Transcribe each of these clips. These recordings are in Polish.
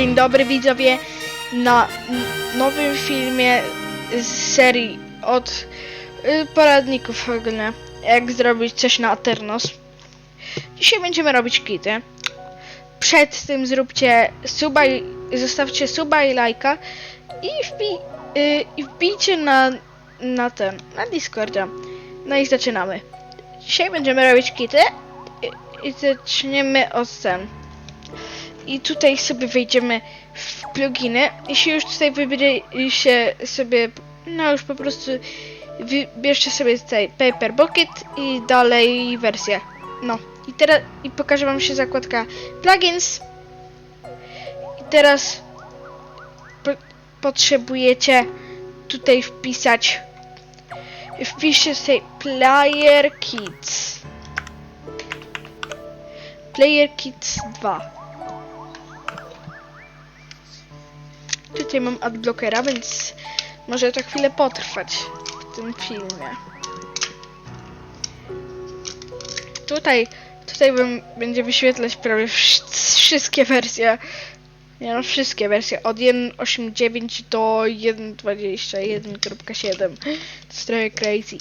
Dzień dobry widzowie na nowym filmie z serii od y, poradników ogólnie jak zrobić coś na Aternos. Dzisiaj będziemy robić kity. Przed tym zróbcie suba i zostawcie suba i lajka i, wbij, y, i wbijcie na, na ten, na Discorda. No i zaczynamy. Dzisiaj będziemy robić kity i, i zaczniemy od ten. I tutaj sobie wejdziemy w pluginy. Jeśli już tutaj wybierzecie sobie, no już po prostu wybierzcie sobie tutaj Paper Bucket i dalej wersję. No i teraz i pokażę wam się zakładka plugins. I teraz po, potrzebujecie tutaj wpisać wpiszcie tutaj Player Kits. Player Kits 2. Tutaj mam adblockera, więc może to chwilę potrwać w tym filmie. Tutaj, tutaj wam będzie wyświetlać prawie wsz- wszystkie wersje. Nie no, wszystkie wersje od 1.8.9 do 1.21.7. To jest trochę crazy.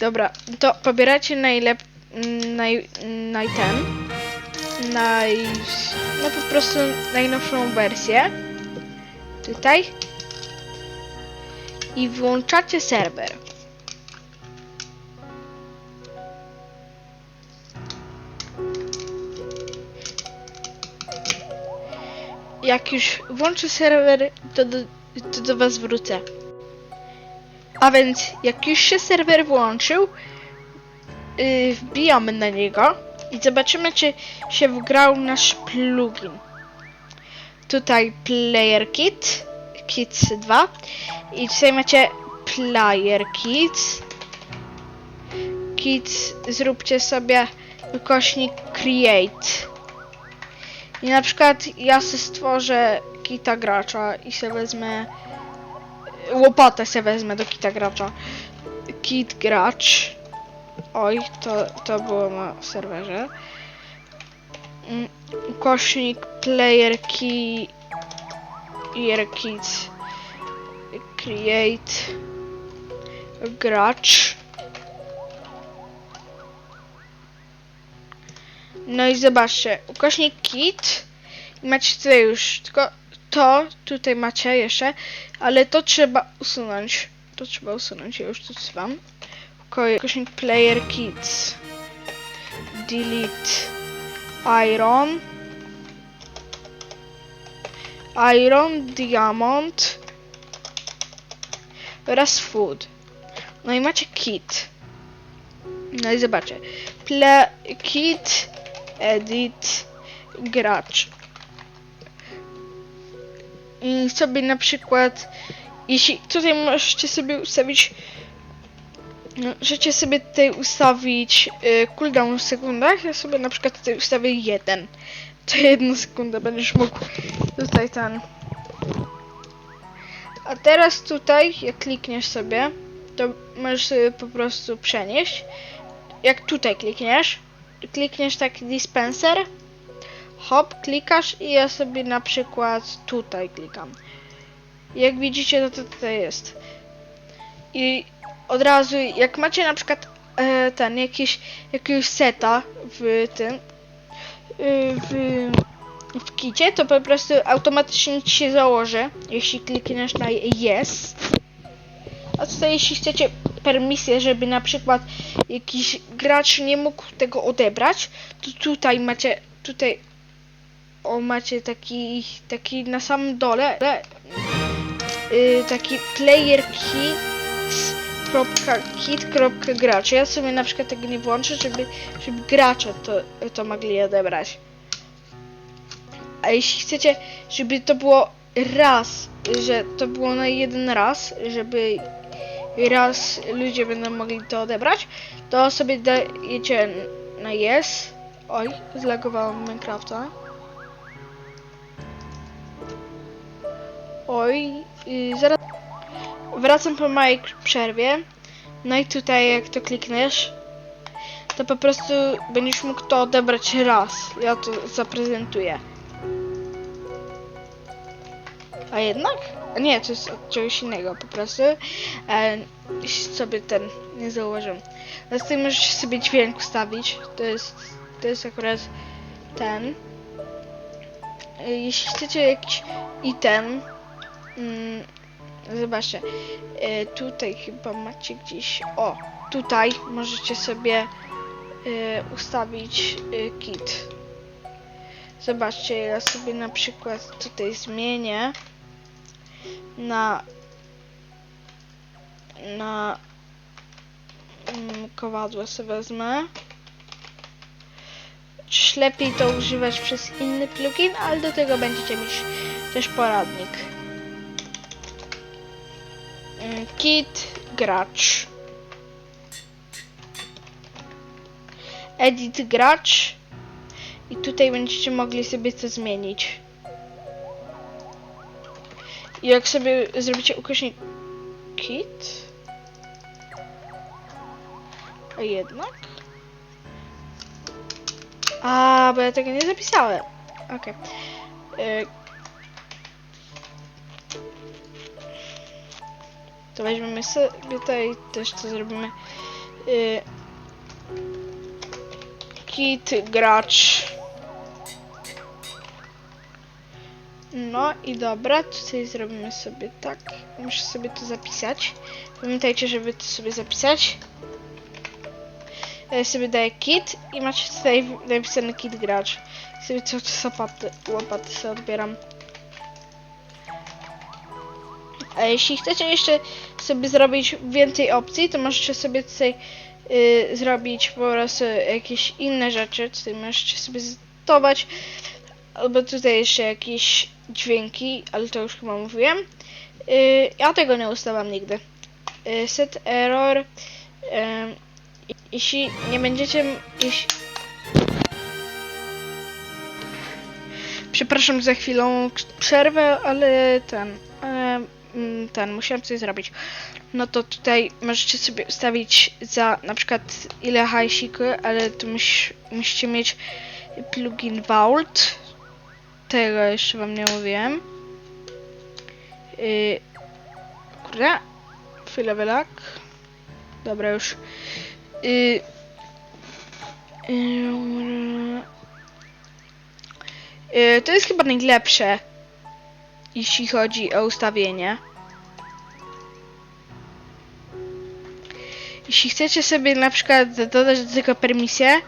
Dobra, to pobieracie najlep... Naj... naj ten... Naj... No po prostu najnowszą wersję tutaj i włączacie serwer. Jak już włączę serwer, to do, to do Was wrócę. A więc, jak już się serwer włączył, yy, wbijamy na niego i zobaczymy, czy się wgrał nasz plugin tutaj Player Kit, Kits 2 i tutaj macie Player Kits. Kits zróbcie sobie ukośnik Create. I na przykład ja sobie stworzę kita gracza i sobie wezmę łopatę sobie wezmę do kita gracza. Kit gracz. Oj, to, to było na serwerze. Mm, ukośnik player key kit create gracz. No i zobaczcie ukośnik kit. Macie tutaj już tylko to tutaj macie jeszcze ale to trzeba usunąć. To trzeba usunąć ja już tu wam ukośnik player kits. Delete iron iron, diamond oraz food. No i macie kit. No i zobaczcie. Ple kit, edit, gracz. I sobie na przykład, jeśli tutaj możecie sobie ustawić, możecie sobie tutaj ustawić y, cooldown w sekundach. Ja sobie na przykład tutaj ustawię jeden. To jedną sekundę będziesz mógł tutaj ten. A teraz tutaj, jak klikniesz sobie, to możesz sobie po prostu przenieść. Jak tutaj klikniesz, klikniesz taki dispenser, hop, klikasz i ja sobie na przykład tutaj klikam. Jak widzicie, to, to tutaj jest. I od razu, jak macie na przykład e, ten jakiś jakiegoś seta w tym, y, w, w kicie, to po prostu automatycznie ci się założy, jeśli klikniesz na yes. A tutaj jeśli chcecie permisję, żeby na przykład jakiś gracz nie mógł tego odebrać, to tutaj macie, tutaj o macie taki, taki na samym dole, yy, taki player kit kit.gracz. Ja sobie na przykład tego nie włączę, żeby, żeby gracze to, to mogli odebrać. A jeśli chcecie, żeby to było raz, że to było na jeden raz, żeby raz ludzie będą mogli to odebrać, to sobie dajecie na yes. Oj, zlagowałem Minecrafta. Oj, zaraz wracam po małej przerwie. No i tutaj jak to klikniesz, to po prostu będziesz mógł to odebrać raz. Ja to zaprezentuję. A jednak? Nie, to jest od czegoś innego po prostu. E, sobie ten nie zauważyłem. Z tym możesz sobie dźwięk ustawić. To jest, to jest akurat ten. E, Jeśli chcecie jakiś item, mm, zobaczcie, e, tutaj chyba macie gdzieś, o, tutaj możecie sobie e, ustawić e, kit. Zobaczcie, ja sobie na przykład tutaj zmienię na na mm, kowadło sobie wezmę. Czyż lepiej to używać przez inny plugin, ale do tego będziecie mieć też poradnik. Kit gracz. Edit gracz. I tutaj będziecie mogli sobie to zmienić. I jak sobie zrobicie ukośnik kit. A jednak? A, bo ja tego nie zapisałem. Okej. Y, To weźmiemy sobie tutaj też co zrobimy. Y, Kit gracz. No i dobra, tutaj zrobimy sobie tak. Muszę sobie to zapisać. Pamiętajcie, żeby to sobie zapisać. Ja sobie daję kit i macie tutaj napisany kit gracz. Sobie co co łopaty, łopaty sobie odbieram. A jeśli chcecie jeszcze sobie zrobić więcej opcji, to możecie sobie tutaj y, zrobić po prostu jakieś inne rzeczy. Tutaj możecie sobie zdobyć. Albo tutaj jeszcze jakieś dźwięki, ale to już chyba mówiłem. Y, ja tego nie ustawiam nigdy. Y, set error. Ym, jeśli nie będziecie. Jeśli... Przepraszam za chwilą przerwę, ale ten. Mm, ten, musiałem coś zrobić. No to tutaj możecie sobie ustawić za na przykład ile hajsiku, ale tu mus, musicie mieć plugin Vault. Tego jeszcze wam nie mówiłem. Yy, kurde. Chwilę wylak. Dobra już. Yy, yy, yy, to jest chyba najlepsze, jeśli chodzi o ustawienie. Jeśli chcecie sobie na przykład dodać do tego permisję,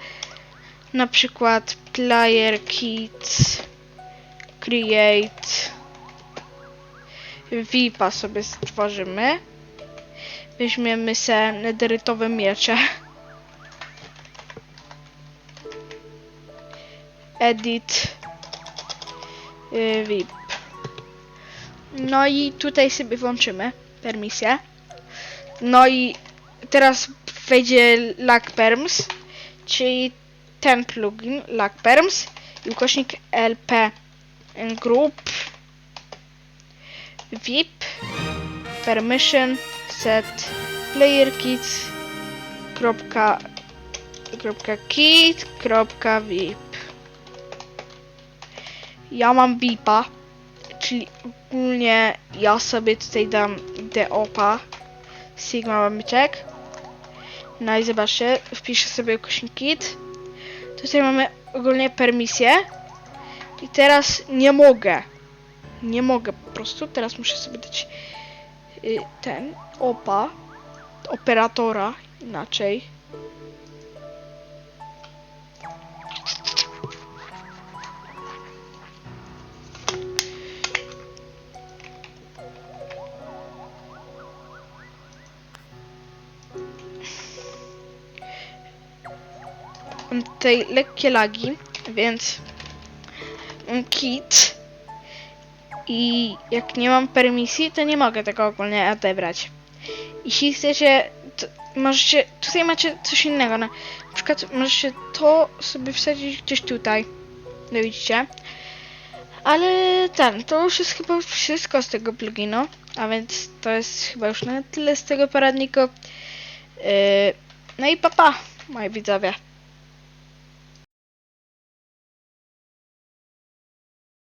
na przykład player kit create VIPa sobie stworzymy. Weźmiemy se nederytowe miecze. Edit y, VIP. No i tutaj sobie włączymy permisję. No i teraz wejdzie lag perms, czyli ten plugin lag perms i ukośnik lp group VIP permission set player kit kropka kropka kit kropka vip ja mam VIPa czyli ogólnie ja sobie tutaj dam deopa sigma mamyczek no i zobaczcie wpiszę sobie ukośnik kit tutaj mamy ogólnie permisję i teraz nie mogę nie mogę po prostu. Teraz muszę sobie dać y, ten opa operatora inaczej. Mam tutaj lekkie lagi, więc mam kit i jak nie mam permisji, to nie mogę tego ogólnie odebrać. Jeśli chcecie, to możecie, tutaj macie coś innego, na przykład możecie to sobie wsadzić gdzieś tutaj, no widzicie. Ale ten, to już jest chyba wszystko z tego pluginu, a więc to jest chyba już na tyle z tego poradniku. Yy, no i papa, moi widzowie.